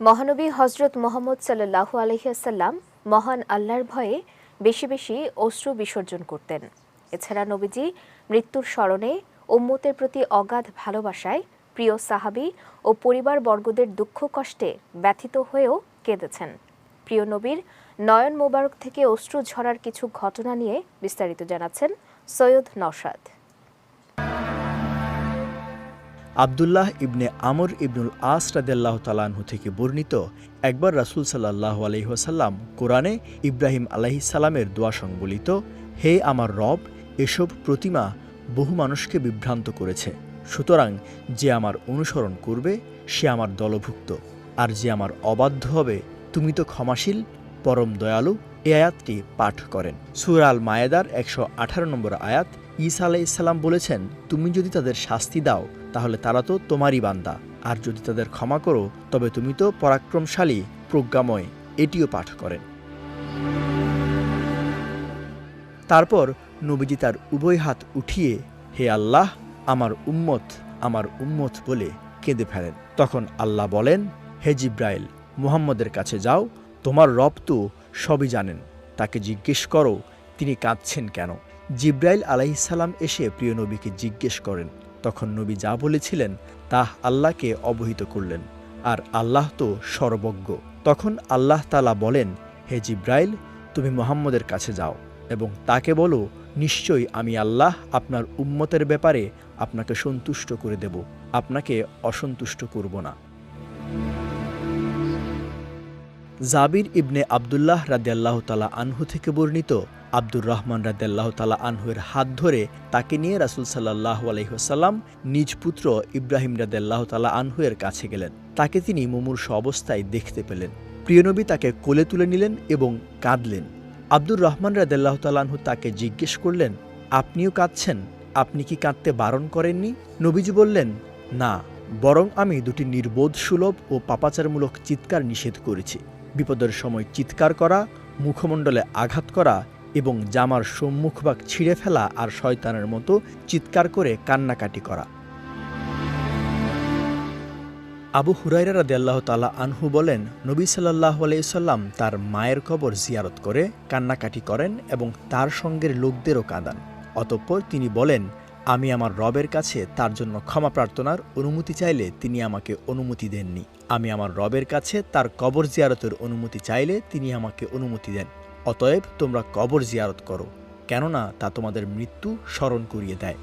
মহানবী হজরত মোহাম্মদ সাল্লাহু আলহিহাসাল্লাম মহান আল্লাহর ভয়ে বেশি বেশি অশ্রু বিসর্জন করতেন। এছাড়া নবীজি মৃত্যুর স্মরণে উম্মতের প্রতি অগাধ ভালোবাসায় প্রিয় সাহাবি ও পরিবারবর্গদের দুঃখ কষ্টে ব্যথিত হয়েও কেঁদেছেন। প্রিয় নবীর নয়ন মোবারক থেকে অশ্রু ঝরার কিছু ঘটনা নিয়ে বিস্তারিত জানাচ্ছেন সৈয়দ নওশাদ। আবদুল্লাহ ইবনে আমর ইবনুল আস রাদেল্লাহ তালাহু থেকে বর্ণিত একবার রাসুল সাল্লাহ আলহিহাসাল্লাম কোরআনে ইব্রাহিম আলাহিসাল্লামের দোয়া সংবলিত, হে আমার রব, এসব প্রতিমা বহু মানুষকে বিভ্রান্ত করেছে। সুতরাং যে আমার অনুসরণ করবে, সে আমার দলভুক্ত। আর যে আমার অবাধ্য হবে, তুমি তো ক্ষমাশীল পরম দয়ালু এ আয়াতটি পাঠ করেন। সুরাল মায়েদার একশো আঠারো নম্বর আয়াত ঈসা আলাইসাল্লাম বলেছেন, তুমি যদি তাদের শাস্তি দাও, তাহলে তারা তো তোমারই বান্দা। আর যদি তাদের ক্ষমা করো, তবে তুমি তো পরাক্রমশালী, প্রজ্ঞাময়। এটিও পাঠ করেন। তারপর নবীজি তার উভয় হাত উঠিয়ে, হে আল্লাহ, আমার উম্মত আমার উম্মত বলে কেঁদে ফেলেন। তখন আল্লাহ বলেন, হে জিব্রাইল, মুহাম্মদের কাছে যাও তোমার রব তো সবই জানেন। তাকে জিজ্ঞেস করো, তিনি কাঁদছেন কেন? জিব্রাইল আলাইসাল্লাম এসে প্রিয় নবীকে জিজ্ঞেস করেন। তখন নবী যা বলেছিলেন তা আল্লাহকে অবহিত করলেন, আর আল্লাহ তো সর্বজ্ঞ। তখন আল্লাহ তালা বলেন, হে জিব্রাইল, তুমি মোহাম্মদের কাছে যাও এবং তাকে বলো, নিশ্চয়ই আমি আল্লাহ আপনার উম্মতের ব্যাপারে আপনাকে সন্তুষ্ট করে দেব। আপনাকে অসন্তুষ্ট করব না। জাবির ইবনে আবদুল্লাহ রাদিয়াল্লাহ তালা আনহু থেকে বর্ণিত আব্দুর রহমান রাদিয়াল্লাহ তালা আনহুয়ের হাত ধরে তাকে নিয়ে রাসুল সাল্লাহ আলহিহাসাল্লাম নিজ পুত্র ইব্রাহিম রাদিয়াল্লাহ তালা আনহুয়ের কাছে গেলেন। তাকে তিনি মুমূর্ষ অবস্থায় দেখতে পেলেন। প্রিয়নবী তাকে কোলে তুলে নিলেন এবং কাঁদলেন। আব্দুর রহমান রাদিয়াল্লাহ তালাহু তাকে জিজ্ঞেস করলেন, আপনিও কাঁদছেন? আপনি কি কাঁদতে বারণ করেননি? নবীজি বললেন, না, বরং আমি দুটি নির্বোধ সুলভ ও পাপাচারমূলক চিৎকার নিষেধ করেছি। বিপদের সময় চিৎকার করা, মুখমণ্ডলে আঘাত করা এবং জামার সম্মুখভাগ ছিঁড়ে ফেলা আর শয়তানের মতো চিৎকার করে কান্নাকাটি করা। আবু হুরাইরা রাদিয়াল্লাহ তালা আনহু বলেন, নবী সাল্লাহ আলাইসাল্লাম তার মায়ের কবর জিয়ারত করে কান্নাকাটি করেন এবং তার সঙ্গের লোকদেরও কাঁদান। অতঃপর তিনি বলেন আমি আমার রবের কাছে তার জন্য ক্ষমা প্রার্থনার অনুমতি চাইলে তিনি আমাকে অনুমতি দেননি। আমি আমার রবের কাছে তার কবর জিয়ারতের অনুমতি চাইলে তিনি আমাকে অনুমতি দেন। অতএব তোমরা কবর জিয়ারত করো, কেননা তা তোমাদের মৃত্যু স্মরণ করিয়ে দেয়।